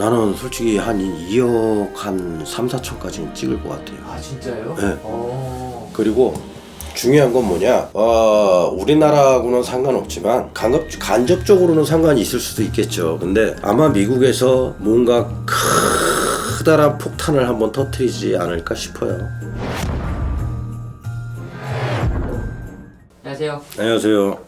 나는 솔직히 한 2억 한 3, 4천까지는 찍을 것 같아요. 아 진짜요? 네. 어. 그리고 중요한 건 뭐냐? 어, 우리나라하고는 상관없지만 간접, 간접적으로는 상관이 있을 수도 있겠죠. 근데 아마 미국에서 뭔가 크다란 폭탄을 한번 터트리지 않을까 싶어요. 안녕하세요. 안녕하세요.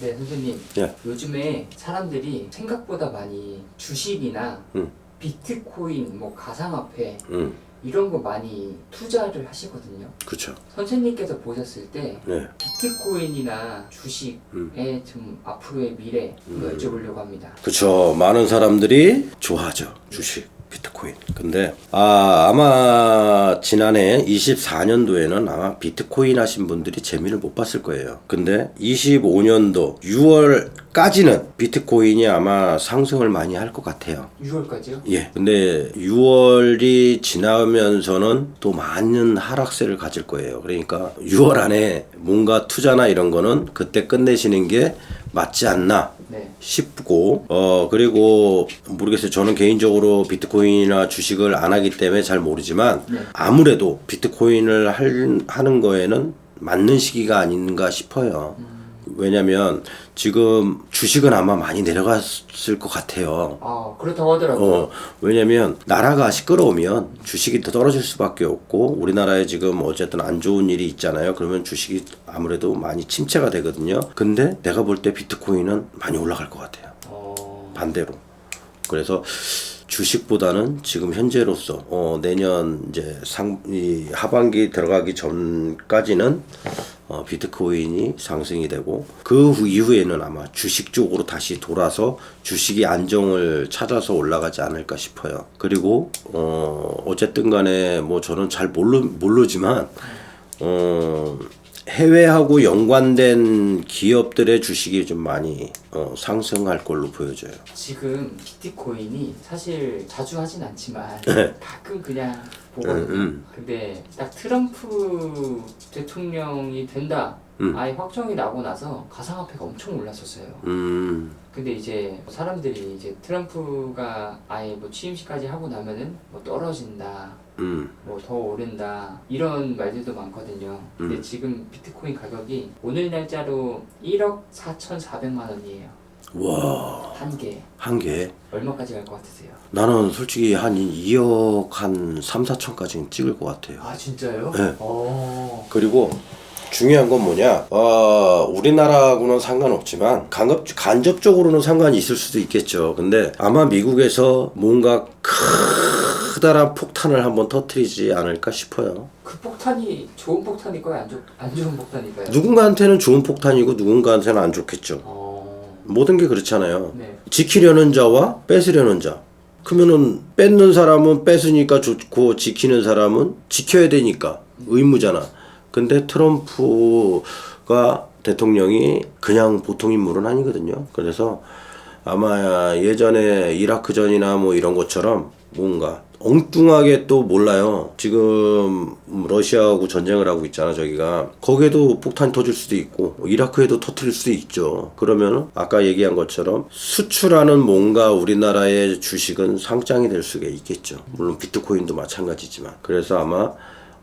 네 선생님. 예. 요즘에 사람들이 생각보다 많이 주식이나 음. 비트코인, 뭐 가상화폐 음, 이런 거 많이 투자를 하시거든요. 그쵸. 선생님께서 보셨을 때 네. 비트코인이나 주식의 음. 좀 앞으로의 미래 한번 여쭤보려고 합니다. 그쵸. 많은 사람들이 좋아하죠. 주식, 비트코인. 근데, 아, 아마 지난해 24년도에는 아마 비트코인 하신 분들이 재미를 못 봤을 거예요. 근데 25년도 6월까지는 비트코인이 아마 상승을 많이 할 것 같아요. 6월까지요? 예. 근데 6월이 지나면서는 또 많은 하락세를 가질 거예요. 그러니까 6월 안에 뭔가 투자나 이런 거는 그때 끝내시는 게 맞지 않나 네. 싶고 어 그리고 모르겠어요 저는 개인적으로 비트코인이나 주식을 안 하기 때문에 잘 모르지만 네. 아무래도 비트코인을 할, 하는 거에는 맞는 시기가 아닌가 싶어요 왜냐면 지금 주식은 아마 많이 내려갔을 것 같아요 아 그렇다고 하더라고요. 어, 왜냐면 나라가 시끄러우면 주식이 더 떨어질 수밖에 없고 우리나라에 지금 어쨌든 안 좋은 일이 있잖아요. 그러면 주식이 아무래도 많이 침체가 되거든요. 근데 내가 볼 때 비트코인은 많이 올라갈 것 같아요. 어. 반대로. 그래서 주식보다는 지금 현재로서 어, 내년 이제 상, 이 하반기 들어가기 전까지는 어, 비트코인이 상승이 되고 그 후- 이후에는 아마 주식 쪽으로 다시 돌아서 주식이 안정을 찾아서 올라가지 않을까 싶어요. 그리고 어, 어쨌든 간에 뭐 저는 잘 모르, 모르지만 어, 해외하고 연관된 기업들의 주식이 좀 많이 어, 상승할 걸로 보여져요. 지금 비트코인이 사실 자주 하진 않지만 네. 가끔 그냥 보거든요. 음, 근데 딱 트럼프 대통령이 된다. 음. 아예 확정이 나고 나서 가상화폐가 엄청 올랐었어요. 음, 근데 이제 사람들이 이제 트럼프가 아예 뭐 취임식까지 하고 나면은 뭐 떨어진다, 음, 뭐 더 오른다 이런 말들도 많거든요. 근데 음. 지금 비트코인 가격이 오늘 날짜로 1억 4,400만 원이에요. 와, 한 개. 한 개. 얼마까지 갈 것 같으세요? 나는 솔직히 한 2억 한 3, 4천까지는 찍을 것 같아요. 아 진짜요? 네. 어. 그리고 중요한 건 뭐냐, 어, 우리나라하고는 상관없지만 간접, 간접적으로는 상관이 있을 수도 있겠죠. 근데 아마 미국에서 뭔가 크다란 폭탄을 한번 터트리지 않을까 싶어요. 그 폭탄이 좋은 폭탄일까요? 안, 좋, 안 좋은 폭탄일까요? 누군가한테는 좋은 폭탄이고 누군가한테는 안 좋겠죠. 어. 모든 게 그렇잖아요. 네. 지키려는 자와 뺏으려는 자. 그러면은 뺏는 사람은 뺏으니까 좋고 지키는 사람은 지켜야 되니까 의무잖아. 근데 트럼프가 대통령이 그냥 보통 인물은 아니거든요. 그래서 아마 예전에 이라크전이나 뭐 이런 것처럼 뭔가 엉뚱하게 또 몰라요. 지금 러시아하고 전쟁을 하고 있잖아, 저기가. 거기에도 폭탄이 터질 수도 있고, 이라크에도 터뜨릴 수도 있죠. 그러면은 아까 얘기한 것처럼 수출하는 뭔가 우리나라의 주식은 상장이 될 수가 있겠죠. 물론 비트코인도 마찬가지지만. 그래서 아마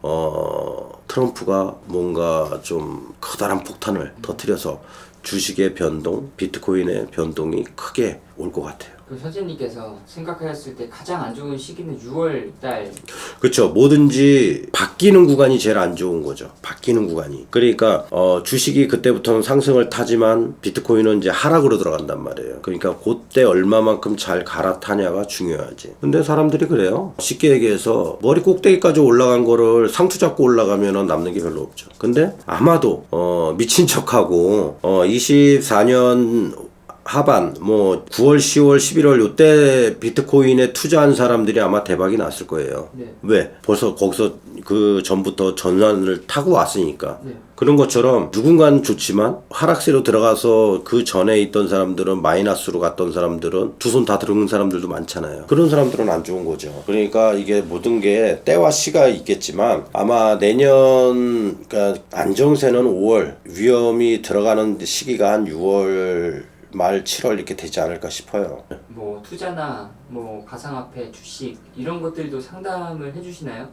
어, 트럼프가 뭔가 좀 커다란 폭탄을 터뜨려서 주식의 변동, 비트코인의 변동이 크게 올 것 같아요. 그 선생님께서 생각하셨을 때 가장 안 좋은 시기는 6월 달. 그렇죠. 뭐든지 바뀌는 구간이 제일 안 좋은 거죠. 바뀌는 구간이. 그러니까 어, 주식이 그때부터는 상승을 타지만 비트코인은 이제 하락으로 들어간단 말이에요. 그러니까 그때 얼마만큼 잘 갈아타냐가 중요하지. 근데 사람들이 그래요. 쉽게 얘기해서 머리 꼭대기까지 올라간 거를 상투 잡고 올라가면 남는 게 별로 없죠. 근데 아마도 어, 미친 척하고 어, 24년 하반 뭐 9월, 10월, 11월 요때 비트코인에 투자한 사람들이 아마 대박이 났을 거예요. 네. 왜? 벌써 거기서 그 전부터 전환을 타고 왔으니까. 네. 그런 것처럼 누군가는 좋지만 하락세로 들어가서 그 전에 있던 사람들은 마이너스로 갔던 사람들은 두 손 다 들은 사람들도 많잖아요. 그런 사람들은 안 좋은 거죠. 그러니까 이게 모든 게 때와 시가 있겠지만 아마 내년 그러니까 안정세는 5월 위험이 들어가는 시기가 한 6월 말 7월 이렇게 되지 않을까 싶어요. 뭐 투자나 뭐 가상화폐, 주식 이런 것들도 상담을 해주시나요?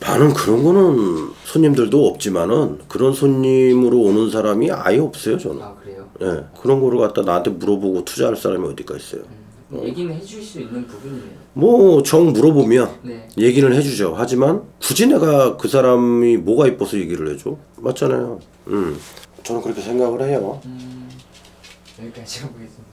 나는 그런 거는 손님들도 없지만은 그런 손님으로 오는 사람이 아예 없어요 저는. 아 그래요? 예, 그런 거를 갖다 나한테 물어보고 투자할 사람이 어디가 있어요. 음, 얘기는 해줄 수 있는 부분이네요. 뭐 정 물어보면 네. 얘기는 해주죠. 하지만 굳이 내가 그 사람이 뭐가 이뻐서 얘기를 해줘? 맞잖아요. 음, 저는 그렇게 생각을 해요. 음, 여기까지 해보겠습니다.